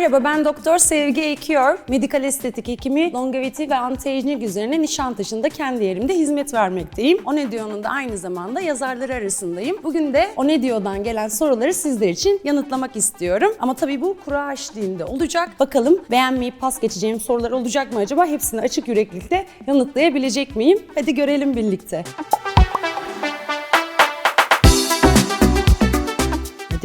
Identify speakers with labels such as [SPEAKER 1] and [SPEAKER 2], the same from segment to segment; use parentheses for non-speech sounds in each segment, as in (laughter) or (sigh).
[SPEAKER 1] Merhaba ben Doktor Sevgi Ekiyor. Medikal estetik hekimi, longevity ve anti-aging üzerine Nişantaşı'nda kendi yerimde hizmet vermekteyim. Onedio'nun da aynı zamanda yazarları arasındayım. Bugün de Onedio'dan gelen soruları sizler için yanıtlamak istiyorum. Ama tabii bu kura eşliğinde olacak. Bakalım beğenmeyip pas geçeceğim sorular olacak mı acaba? Hepsini açık yüreklilikle yanıtlayabilecek miyim? Hadi görelim birlikte.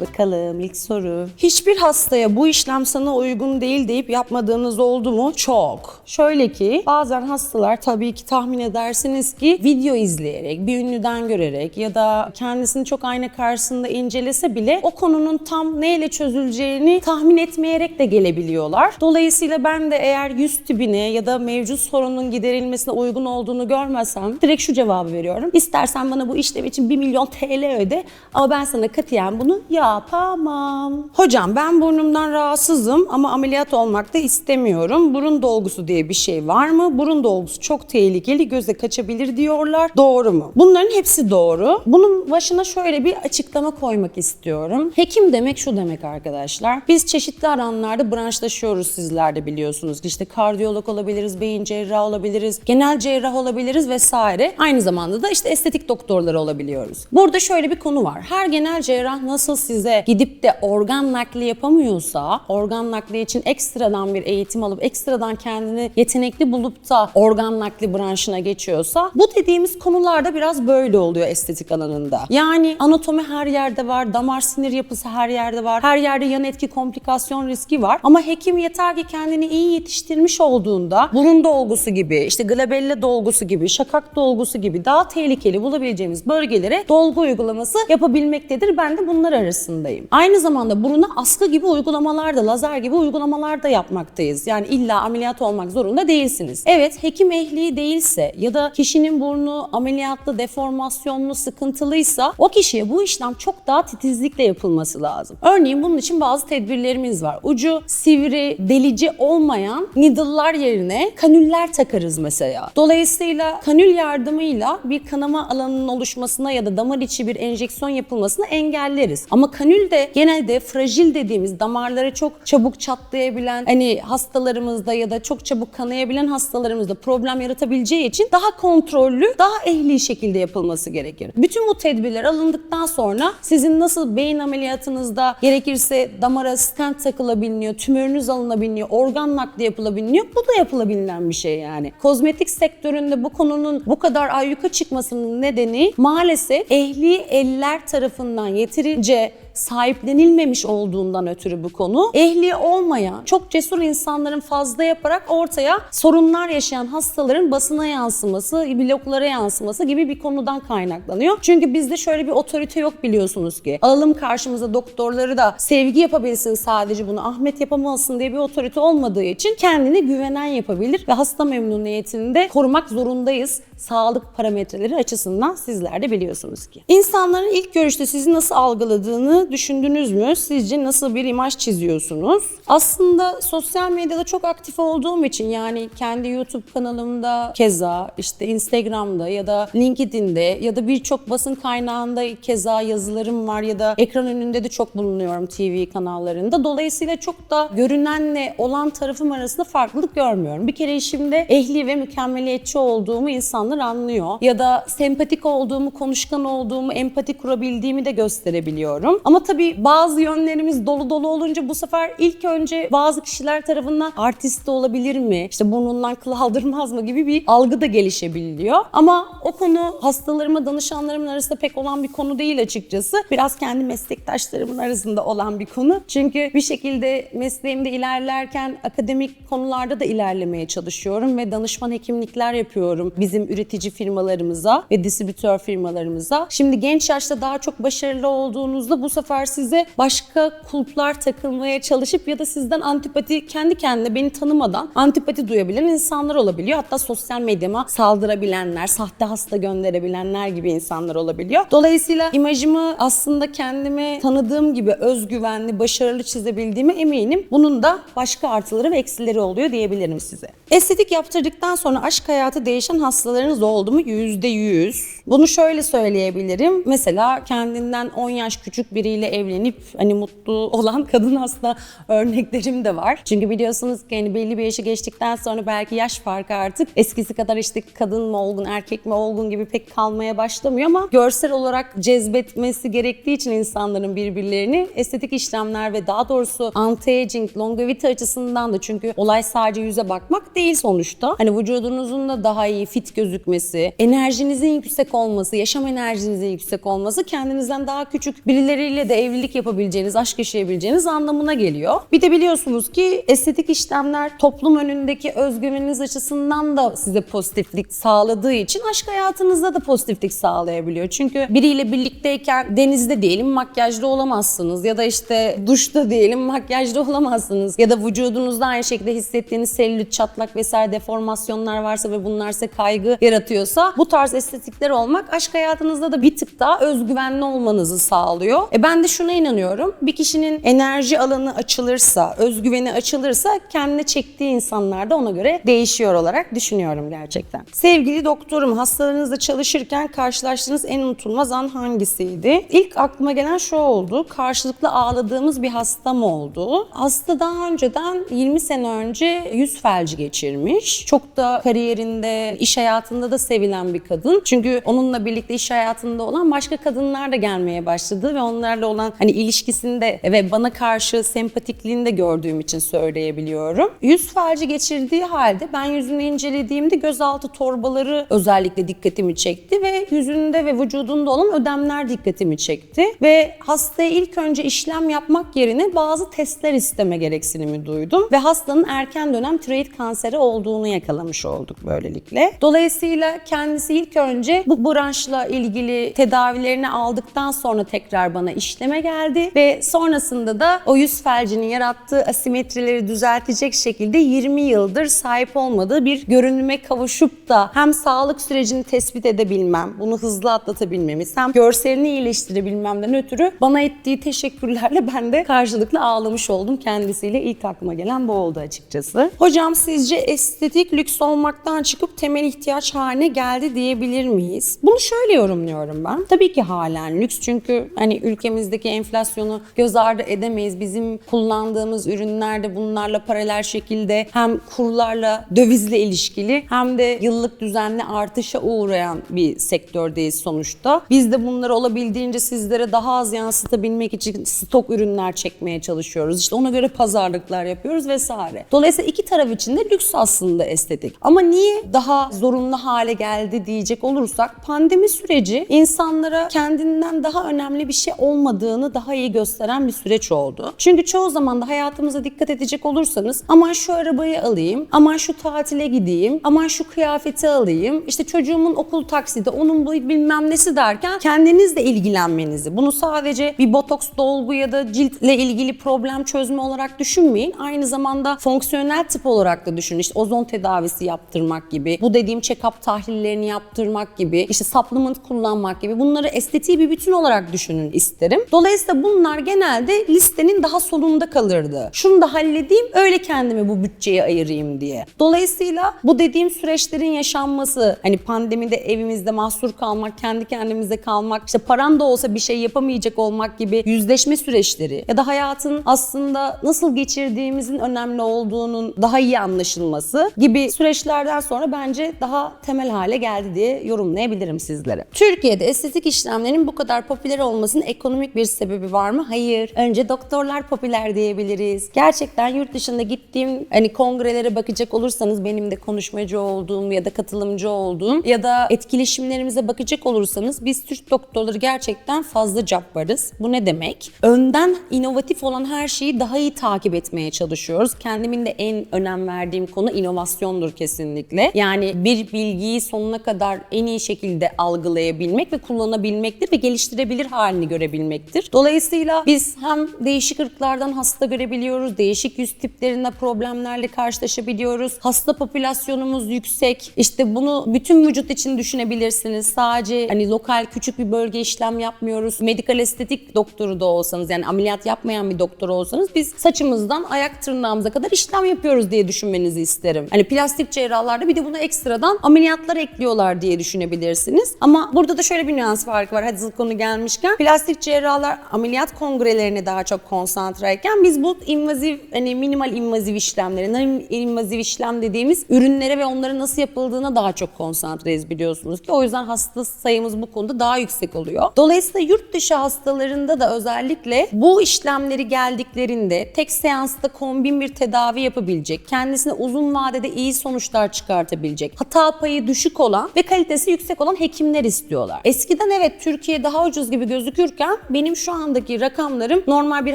[SPEAKER 1] Bakalım ilk soru. Hiçbir hastaya bu işlem sana uygun değil deyip yapmadığınız oldu mu? Çok. Şöyle ki bazen hastalar tabii ki tahmin edersiniz ki video izleyerek, bir ünlüden görerek ya da kendisini çok ayna karşısında incelese bile o konunun tam neyle çözüleceğini tahmin etmeyerek de gelebiliyorlar. Dolayısıyla ben de eğer yüz tipine ya da mevcut sorunun giderilmesine uygun olduğunu görmezsem direkt şu cevabı veriyorum. İstersen bana bu işlem için 1 milyon TL öde ama ben sana katiyen bunu yapamam. Hocam ben burnumdan rahatsızım ama ameliyat olmak da istemiyorum. Burun dolgusu diye bir şey var mı? Burun dolgusu çok tehlikeli, göze kaçabilir diyorlar. Doğru mu? Bunların hepsi doğru. Bunun başına şöyle bir açıklama koymak istiyorum. Hekim demek şu demek arkadaşlar. Biz çeşitli alanlarda branşlaşıyoruz sizler de biliyorsunuz. İşte kardiyolog olabiliriz, beyin cerrahı olabiliriz, genel cerrah olabiliriz vesaire. Aynı zamanda da işte estetik doktorları olabiliyoruz. Burada şöyle bir konu var. Her genel cerrah nasıl size gidip de organ nakli yapamıyorsa, organ nakli için ekstradan bir eğitim alıp ekstradan kendini yetenekli bulup da organ nakli branşına geçiyorsa bu dediğimiz konularda biraz böyle oluyor estetik alanında. Yani anatomi her yerde var, damar sinir yapısı her yerde var, her yerde yan etki komplikasyon riski var ama hekim yeter ki kendini iyi yetiştirmiş olduğunda burun dolgusu gibi, işte glabella dolgusu gibi, şakak dolgusu gibi daha tehlikeli bulabileceğimiz bölgelere dolgu uygulaması yapabilmektedir. Ben de bunlar arasındayım. Aynı zamanda buruna askı gibi uygulamalar da, lazer gibi uygulamalar da yapmaktayız. Yani illa ameliyat olmak zorunda değilsiniz. Evet, hekim ehli değilse ya da kişinin burnu ameliyatlı, deformasyonlu, sıkıntılıysa o kişiye bu işlem çok daha titizlikle yapılması lazım. Örneğin bunun için bazı tedbirlerimiz var. Ucu sivri, delici olmayan needle'lar yerine kanüller takarız mesela. Dolayısıyla kanül yardımıyla bir kanama alanının oluşmasına ya da damar içi bir enjeksiyon yapılmasını engelleriz. Ama kanül de genelde fragil dediğimiz damarları çok çabuk çatlayabilen hani hastalarımızda ya da çok çabuk kanayabilen hastalarımızda problem yaratabileceği için daha kontrollü, daha ehli şekilde yapılması gerekir. Bütün bu tedbirler alındıktan sonra sizin nasıl beyin ameliyatınızda gerekirse damara stent takılabiliyor, tümörünüz alınabiliyor, organ nakli yapılabiliyor. Bu da yapılabilen bir şey yani. Kozmetik sektöründe bu konunun bu kadar ayyuka çıkmasının nedeni maalesef ehli eller tarafından yeterince sahiplenilmemiş olduğundan ötürü bu konu. Ehli olmayan, çok cesur insanların fazla yaparak ortaya sorunlar yaşayan hastaların basına yansıması, bloklara yansıması gibi bir konudan kaynaklanıyor. Çünkü bizde şöyle bir otorite yok biliyorsunuz ki. Alalım karşımıza doktorları da sevgi yapabilsin sadece bunu, Ahmet yapamasın diye bir otorite olmadığı için kendini güvenen yapabilir ve hasta memnuniyetini de korumak zorundayız. Sağlık parametreleri açısından sizler de biliyorsunuz ki. İnsanların ilk görüşte sizi nasıl algıladığını düşündünüz mü? Sizce nasıl bir imaj çiziyorsunuz? Aslında sosyal medyada çok aktif olduğum için yani kendi YouTube kanalımda keza işte Instagram'da ya da LinkedIn'de ya da birçok basın kaynağında keza yazılarım var ya da ekran önünde de çok bulunuyorum TV kanallarında. Dolayısıyla çok da görünenle olan tarafım arasında farklılık görmüyorum. Bir kere işimde ehli ve mükemmeliyetçi olduğumu insanlar anlıyor. Ya da sempatik olduğumu, konuşkan olduğumu, empati kurabildiğimi de gösterebiliyorum. Ama tabii bazı yönlerimiz dolu dolu olunca bu sefer ilk önce bazı kişiler tarafından artist de olabilir mi? İşte burnundan kıl aldırmaz mı gibi bir algı da gelişebiliyor. Ama o konu hastalarıma, danışanlarımın arasında pek olan bir konu değil açıkçası. Biraz kendi meslektaşlarımın arasında olan bir konu. Çünkü bir şekilde mesleğimde ilerlerken akademik konularda da ilerlemeye çalışıyorum ve danışman hekimlikler yapıyorum bizim üretici firmalarımıza ve distribütör firmalarımıza. Şimdi genç yaşta daha çok başarılı olduğunuzda bu sefer size başka kulplar takılmaya çalışıp ya da sizden antipati kendi kendine beni tanımadan antipati duyabilen insanlar olabiliyor. Hatta sosyal medyama saldırabilenler, sahte hasta gönderebilenler gibi insanlar olabiliyor. Dolayısıyla imajımı aslında kendime tanıdığım gibi özgüvenli, başarılı çizebildiğime eminim. Bunun da başka artıları ve eksileri oluyor diyebilirim size. Estetik yaptırdıktan sonra aşk hayatı değişen hastalarınız oldu mu? Yüzde yüz. Bunu şöyle söyleyebilirim. Mesela kendinden 10 yaş küçük biri biriyle evlenip hani mutlu olan (laughs) kadın hasta örneklerim de var. Çünkü biliyorsunuz ki hani belli bir yaşı geçtikten sonra belki yaş farkı artık eskisi kadar işte kadın mı olgun erkek mi olgun gibi pek kalmaya başlamıyor ama görsel olarak cezbetmesi gerektiği için insanların birbirlerini estetik işlemler ve daha doğrusu anti-aging, longevity açısından da çünkü olay sadece yüze bakmak değil sonuçta. Hani vücudunuzun da daha iyi fit gözükmesi, enerjinizin yüksek olması, yaşam enerjinizin yüksek olması kendinizden daha küçük birileriyle de evlilik yapabileceğiniz, aşk yaşayabileceğiniz anlamına geliyor. Bir de biliyorsunuz ki estetik işlemler toplum önündeki özgüveniniz açısından da size pozitiflik sağladığı için aşk hayatınızda da pozitiflik sağlayabiliyor. Çünkü biriyle birlikteyken denizde diyelim makyajlı olamazsınız ya da işte duşta diyelim makyajlı olamazsınız ya da vücudunuzda aynı şekilde hissettiğiniz selülit, çatlak vesaire deformasyonlar varsa ve bunlar size kaygı yaratıyorsa bu tarz estetikler olmak aşk hayatınızda da bir tık daha özgüvenli olmanızı sağlıyor. E ben de şuna inanıyorum. Bir kişinin enerji alanı açılırsa, özgüveni açılırsa kendine çektiği insanlar da ona göre değişiyor olarak düşünüyorum gerçekten. Sevgili doktorum, hastalarınızla çalışırken karşılaştığınız en unutulmaz an hangisiydi? İlk aklıma gelen şu oldu. Karşılıklı ağladığımız bir hastam oldu. Hasta daha önceden 20 sene önce yüz felci geçirmiş. Çok da kariyerinde, iş hayatında da sevilen bir kadın. Çünkü onunla birlikte iş hayatında olan başka kadınlar da gelmeye başladı ve onlarla olan hani ilişkisinde ve bana karşı sempatikliğini de gördüğüm için söyleyebiliyorum. Yüz felci geçirdiği halde ben yüzünü incelediğimde gözaltı torbaları özellikle dikkatimi çekti ve yüzünde ve vücudunda olan ödemler dikkatimi çekti ve hastaya ilk önce işlem yapmak yerine bazı testler isteme gereksinimi duydum ve hastanın erken dönem tiroid kanseri olduğunu yakalamış olduk böylelikle. Dolayısıyla kendisi ilk önce bu branşla ilgili tedavilerini aldıktan sonra tekrar bana işleme geldi ve sonrasında da o yüz felcinin yarattığı asimetrileri düzeltecek şekilde 20 yıldır sahip olmadığı bir görünüme kavuşup da hem sağlık sürecini tespit edebilmem, bunu hızlı atlatabilmemiz hem görselini iyileştirebilmemden ötürü bana ettiği teşekkürlerle ben de karşılıklı ağlamış oldum kendisiyle. ilk aklıma gelen bu oldu açıkçası. Hocam sizce estetik lüks olmaktan çıkıp temel ihtiyaç haline geldi diyebilir miyiz? Bunu şöyle yorumluyorum ben. Tabii ki halen lüks çünkü hani ülkemizdeki enflasyonu göz ardı edemeyiz. Bizim kullandığımız ürünler de bunlarla paralel şekilde hem kurlarla dövizle ilişkili hem de yıllık düzenli artışa uğrayan bir sektördeyiz sonuçta. Biz de bunları olabildiğince sizlere daha az yansıtabilmek için stok ürünler çekmeye çalışıyoruz. İşte ona göre pazarlıklar yapıyoruz vesaire. Dolayısıyla iki taraf için de lüks aslında estetik. Ama niye daha zorunlu hale geldi diyecek olursak pandemi süreci insanlara kendinden daha önemli bir şey olmadığını daha iyi gösteren bir süreç oldu. Çünkü çoğu zaman da hayatımıza dikkat edecek olursanız aman şu arabayı alayım, aman şu tatile gideyim, aman şu kıyafeti alayım, işte çocuğumun okul taksidi, onun bu bilmem nesi derken kendinizle ilgilenmenizi, bunu sadece bir botoks dolgu ya da ciltle ilgili problem çözme olarak düşünmeyin. Aynı zamanda fonksiyonel tıp olarak da düşünün. İşte ozon tedavisi yaptırmak gibi, bu dediğim check-up tahlillerini yaptırmak gibi, işte supplement kullanmak gibi bunları estetiği bir bütün olarak düşünün isterim. Dolayısıyla bunlar genelde listenin daha sonunda kalırdı. Şunu da halledeyim, öyle kendime bu bütçeyi ayırayım diye. Dolayısıyla bu dediğim süreçlerin yaşanması, hani pandemide evimizde mahsur kalmak, kendi kendimize kalmak, işte paran da olsa bir şey yapamayacak olmak gibi yüzleşme süreçleri ya da hayatın aslında nasıl geçirdiğimizin önemli olduğunun daha iyi anlaşılması gibi süreçlerden sonra bence daha temel hale geldi diye yorumlayabilirim sizlere. Türkiye'de estetik işlemlerin bu kadar popüler olmasının ekonomik bir sebebi var mı? Hayır. Önce doktorlar popüler diyebiliriz. Gerçekten yurt dışında gittiğim hani kongrelere bakacak olursanız benim de konuşmacı olduğum ya da katılımcı olduğum ya da etkileşimlerimize bakacak olursanız biz Türk doktorları gerçekten fazla cabbarız. Bu ne demek? Önden inovatif olan her şeyi daha iyi takip etmeye çalışıyoruz. Kendimin de en önem verdiğim konu inovasyondur kesinlikle. Yani bir bilgiyi sonuna kadar en iyi şekilde algılayabilmek ve kullanabilmektir ve geliştirebilir halini görebilmektir. Dolayısıyla biz hem değişik ırklardan hasta görebiliyoruz, değişik yüz tiplerinde problemlerle karşılaşabiliyoruz. Hasta popülasyonumuz yüksek. İşte bunu bütün vücut için düşünebilirsiniz. Sadece hani lokal küçük bir bölge işlem yapmıyoruz. Medikal estetik doktoru da olsanız yani ameliyat yapmayan bir doktor olsanız biz saçımızdan ayak tırnağımıza kadar işlem yapıyoruz diye düşünmenizi isterim. Hani plastik cerrahlarda bir de buna ekstradan ameliyatlar ekliyorlar diye düşünebilirsiniz. Ama burada da şöyle bir nüans farkı var. Hadi konu gelmişken plastik cerrah cerrahlar ameliyat kongrelerine daha çok konsantreyken biz bu invazif hani minimal invazif işlemlere, non invazif işlem dediğimiz ürünlere ve onların nasıl yapıldığına daha çok konsantreyiz biliyorsunuz ki. O yüzden hasta sayımız bu konuda daha yüksek oluyor. Dolayısıyla yurt dışı hastalarında da özellikle bu işlemleri geldiklerinde tek seansta kombin bir tedavi yapabilecek, kendisine uzun vadede iyi sonuçlar çıkartabilecek, hata payı düşük olan ve kalitesi yüksek olan hekimler istiyorlar. Eskiden evet Türkiye daha ucuz gibi gözükürken benim şu andaki rakamlarım normal bir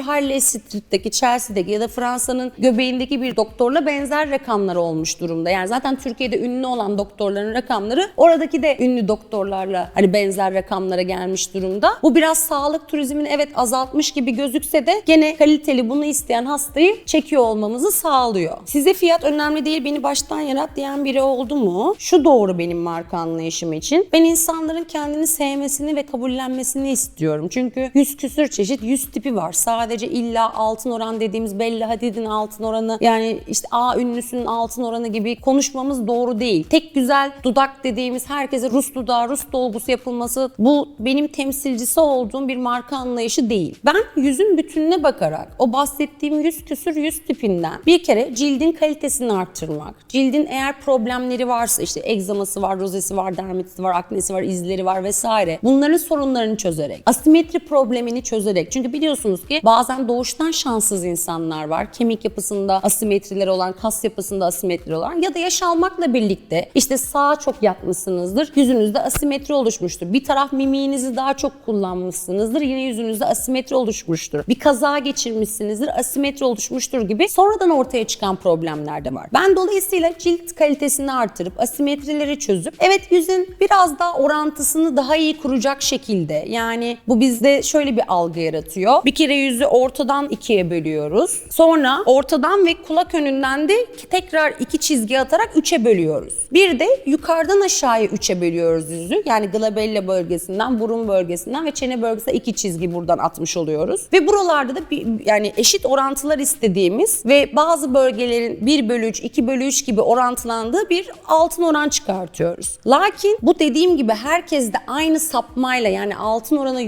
[SPEAKER 1] Harley Street'teki, Chelsea'deki ya da Fransa'nın göbeğindeki bir doktorla benzer rakamlar olmuş durumda. Yani zaten Türkiye'de ünlü olan doktorların rakamları oradaki de ünlü doktorlarla hani benzer rakamlara gelmiş durumda. Bu biraz sağlık turizmini evet azaltmış gibi gözükse de gene kaliteli bunu isteyen hastayı çekiyor olmamızı sağlıyor. Size fiyat önemli değil beni baştan yarat diyen biri oldu mu? Şu doğru benim marka anlayışım için. Ben insanların kendini sevmesini ve kabullenmesini istiyorum. Çünkü yüz küsür çeşit yüz tipi var. Sadece illa altın oran dediğimiz Bella Hadid'in altın oranı yani işte A ünlüsünün altın oranı gibi konuşmamız doğru değil. Tek güzel dudak dediğimiz herkese Rus dudağı, Rus dolgusu yapılması bu benim temsilcisi olduğum bir marka anlayışı değil. Ben yüzün bütününe bakarak o bahsettiğim yüz küsür yüz tipinden bir kere cildin kalitesini arttırmak. Cildin eğer problemleri varsa işte egzaması var, rozesi var, dermatiti var, aknesi var, izleri var vesaire. Bunların sorunlarını çözerek, asimetri problemini çözerek. Çünkü biliyorsunuz ki bazen doğuştan şanssız insanlar var. Kemik yapısında asimetriler olan, kas yapısında asimetriler olan ya da yaş almakla birlikte işte sağa çok yatmışsınızdır. Yüzünüzde asimetri oluşmuştur. Bir taraf mimiğinizi daha çok kullanmışsınızdır. Yine yüzünüzde asimetri oluşmuştur. Bir kaza geçirmişsinizdir. Asimetri oluşmuştur gibi sonradan ortaya çıkan problemler de var. Ben dolayısıyla cilt kalitesini artırıp asimetrileri çözüp evet yüzün biraz daha orantısını daha iyi kuracak şekilde yani bu bizde şöyle bir algı yaratıyor. Bir kere yüzü ortadan ikiye bölüyoruz. Sonra ortadan ve kulak önünden de tekrar iki çizgi atarak üçe bölüyoruz. Bir de yukarıdan aşağıya üçe bölüyoruz yüzü. Yani glabella bölgesinden, burun bölgesinden ve çene bölgesine iki çizgi buradan atmış oluyoruz. Ve buralarda da bir, yani eşit orantılar istediğimiz ve bazı bölgelerin 1 bölü 3, 2 bölü 3 gibi orantılandığı bir altın oran çıkartıyoruz. Lakin bu dediğim gibi herkes de aynı sapmayla yani altın oranı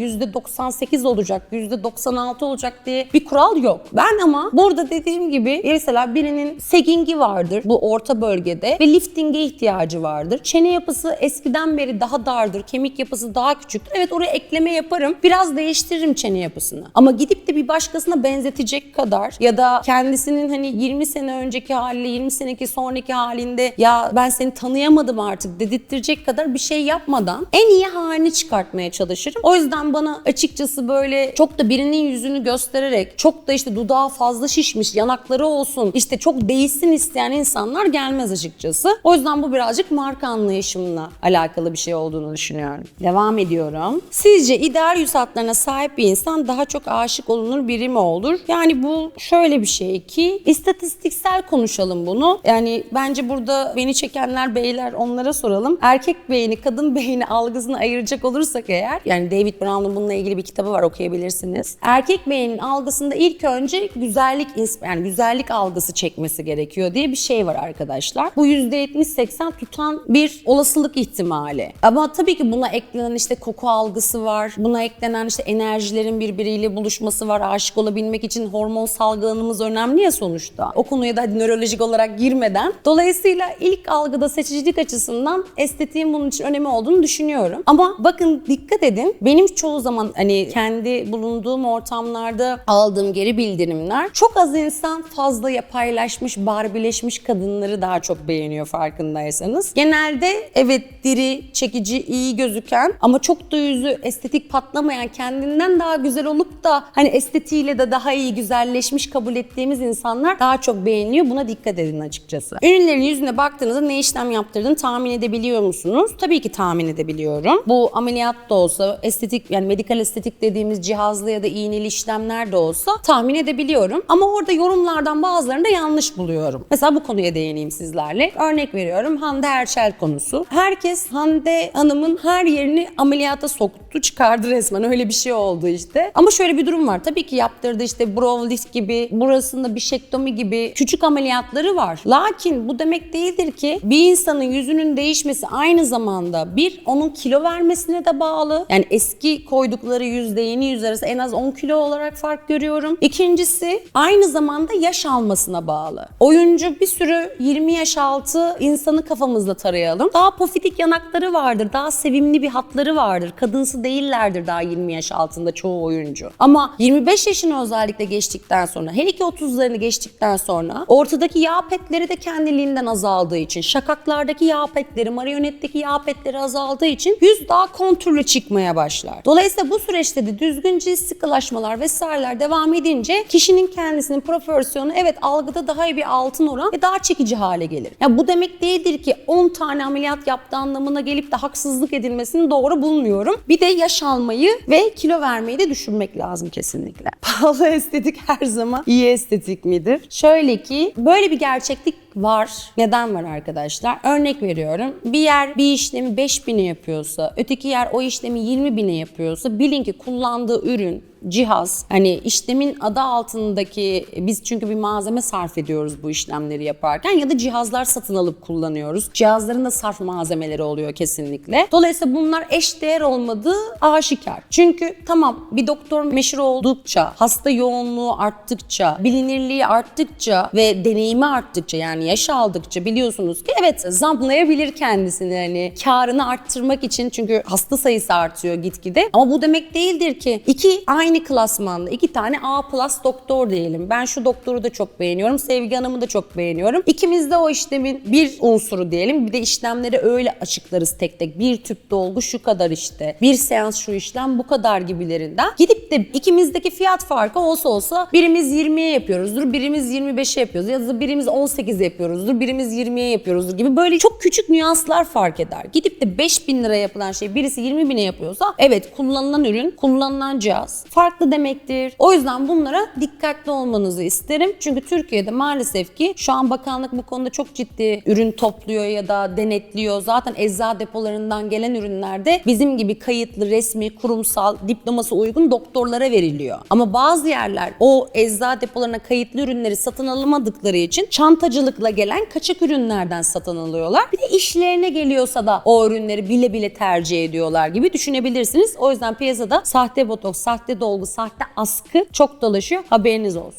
[SPEAKER 1] %98 olacak, %96 olacak diye bir kural yok. Ben ama burada dediğim gibi mesela birinin segingi vardır bu orta bölgede ve liftinge ihtiyacı vardır. Çene yapısı eskiden beri daha dardır, kemik yapısı daha küçüktür. Evet oraya ekleme yaparım. Biraz değiştiririm çene yapısını. Ama gidip de bir başkasına benzetecek kadar ya da kendisinin hani 20 sene önceki haliyle 20 seneki sonraki halinde ya ben seni tanıyamadım artık dedirttirecek kadar bir şey yapmadan en iyi halini çıkartmaya çalışırım. O yüzden bana açıkçası böyle çok da birinin yüzünü göstererek çok da işte dudağı fazla şişmiş, yanakları olsun, işte çok değişsin isteyen insanlar gelmez açıkçası. O yüzden bu birazcık marka anlayışımla alakalı bir şey olduğunu düşünüyorum. Devam ediyorum. Sizce ideal yüz hatlarına sahip bir insan daha çok aşık olunur biri mi olur? Yani bu şöyle bir şey ki istatistiksel konuşalım bunu. Yani bence burada beni çekenler beyler onlara soralım. Erkek beyni kadın beyni algısını ayıracak olursak eğer yani David Brown'un bununla ilgili bir kitabı var okuyabilirsiniz. Erkek beyninin algısında ilk önce güzellik yani güzellik algısı çekmesi gerekiyor diye bir şey var arkadaşlar. Bu %70-80 tutan bir olasılık ihtimali. Ama tabii ki buna eklenen işte koku algısı var. Buna eklenen işte enerjilerin birbiriyle buluşması var. Aşık olabilmek için hormon salgılanımız önemli ya sonuçta. O konuya da nörolojik olarak girmeden. Dolayısıyla ilk algıda seçicilik açısından estetiğin bunun için önemi olduğunu düşünüyorum. Ama bakın dikkat edin. Benim çoğu zaman hani kendi bulunduğum ortamlarda aldığım geri bildirimler çok az insan fazla paylaşmış, barbileşmiş kadınları daha çok beğeniyor farkındaysanız. Genelde evet diri, çekici, iyi gözüken ama çok da yüzü estetik patlamayan, kendinden daha güzel olup da hani estetiğiyle de daha iyi güzelleşmiş kabul ettiğimiz insanlar daha çok beğeniliyor. Buna dikkat edin açıkçası. Ünlülerin yüzüne baktığınızda ne işlem yaptırdığını tahmin edebiliyor musunuz? Tabii ki tahmin edebiliyorum. Bu ameliyat da olsa, estetik yani medikal estetik dediğimiz cihazlı ya da iğneli işlemler de olsa tahmin edebiliyorum. Ama orada yorumlardan bazılarını da yanlış buluyorum. Mesela bu konuya değineyim sizlerle. Örnek veriyorum Hande Erçel konusu. Herkes Hande Hanım'ın her yerini ameliyata soktu, çıkardı resmen. Öyle bir şey oldu işte. Ama şöyle bir durum var. Tabii ki yaptırdı işte brow lift gibi, burasında bişektomi gibi küçük ameliyatları var. Lakin bu demek değildir ki bir insanın yüzünün değişmesi aynı zamanda bir onun kilo vermesine de bağlı. Yani eski koydukları %50 %100 arası en az 10 kilo olarak fark görüyorum. İkincisi aynı zamanda yaş almasına bağlı. Oyuncu bir sürü 20 yaş altı insanı kafamızda tarayalım. Daha pofidik yanakları vardır, daha sevimli bir hatları vardır. Kadınsı değillerdir daha 20 yaş altında çoğu oyuncu. Ama 25 yaşını özellikle geçtikten sonra, hele ki 30'larını geçtikten sonra ortadaki yağ petleri de kendiliğinden azaldığı için, şakaklardaki yağ petleri, marionetteki yağ petleri azaldığı için yüz daha kontürlü çıkmaya başlar. Dolayısıyla bu süreçte de düzgün cilt sıkılaşmalar vesaireler devam edince kişinin kendisinin proporsiyonu evet algıda daha iyi bir altın oran ve daha çekici hale gelir. Ya bu demek değildir ki 10 tane ameliyat yaptığı anlamına gelip de haksızlık edilmesini doğru bulmuyorum. Bir de yaş almayı ve kilo vermeyi de düşünmek lazım kesinlikle. (laughs) Pahalı estetik her zaman iyi estetik midir? Şöyle ki böyle bir gerçeklik var. Neden var arkadaşlar? Örnek veriyorum. Bir yer bir işlemi 5000'e yapıyorsa, öteki yer o işlemi 20.000'e yapıyorsa bilin ki kullandığı ürün cihaz hani işlemin adı altındaki biz çünkü bir malzeme sarf ediyoruz bu işlemleri yaparken ya da cihazlar satın alıp kullanıyoruz. Cihazların da sarf malzemeleri oluyor kesinlikle. Dolayısıyla bunlar eş değer olmadığı aşikar. Çünkü tamam bir doktor meşhur oldukça, hasta yoğunluğu arttıkça, bilinirliği arttıkça ve deneyimi arttıkça yani yaş aldıkça biliyorsunuz ki evet zamlayabilir kendisini hani karını arttırmak için çünkü hasta sayısı artıyor gitgide. Ama bu demek değildir ki iki aynı klasmanda iki tane A plus doktor diyelim. Ben şu doktoru da çok beğeniyorum. Sevgi Hanım'ı da çok beğeniyorum. İkimiz de o işlemin bir unsuru diyelim. Bir de işlemleri öyle açıklarız tek tek. Bir tüp dolgu şu kadar işte. Bir seans şu işlem bu kadar gibilerinden. Gidip de ikimizdeki fiyat farkı olsa olsa birimiz 20'ye yapıyoruzdur. Birimiz 25'e yapıyoruz. Ya da birimiz 18 yapıyoruzdur. Birimiz 20'ye yapıyoruzdur gibi böyle çok küçük nüanslar fark eder. Gidip de 5000 liraya yapılan şey birisi 20 bine yapıyorsa evet kullanılan ürün, kullanılan cihaz farklı demektir. O yüzden bunlara dikkatli olmanızı isterim. Çünkü Türkiye'de maalesef ki şu an bakanlık bu konuda çok ciddi ürün topluyor ya da denetliyor. Zaten eczacı depolarından gelen ürünlerde bizim gibi kayıtlı, resmi, kurumsal, diploması uygun doktorlara veriliyor. Ama bazı yerler o eczacı depolarına kayıtlı ürünleri satın alamadıkları için çantacılıkla gelen kaçak ürünlerden satın alıyorlar. Bir de işlerine geliyorsa da o ürünleri bile bile tercih ediyorlar gibi düşünebilirsiniz. O yüzden piyasada sahte botoks, sahte dolgu, sahte askı çok dolaşıyor. Haberiniz olsun.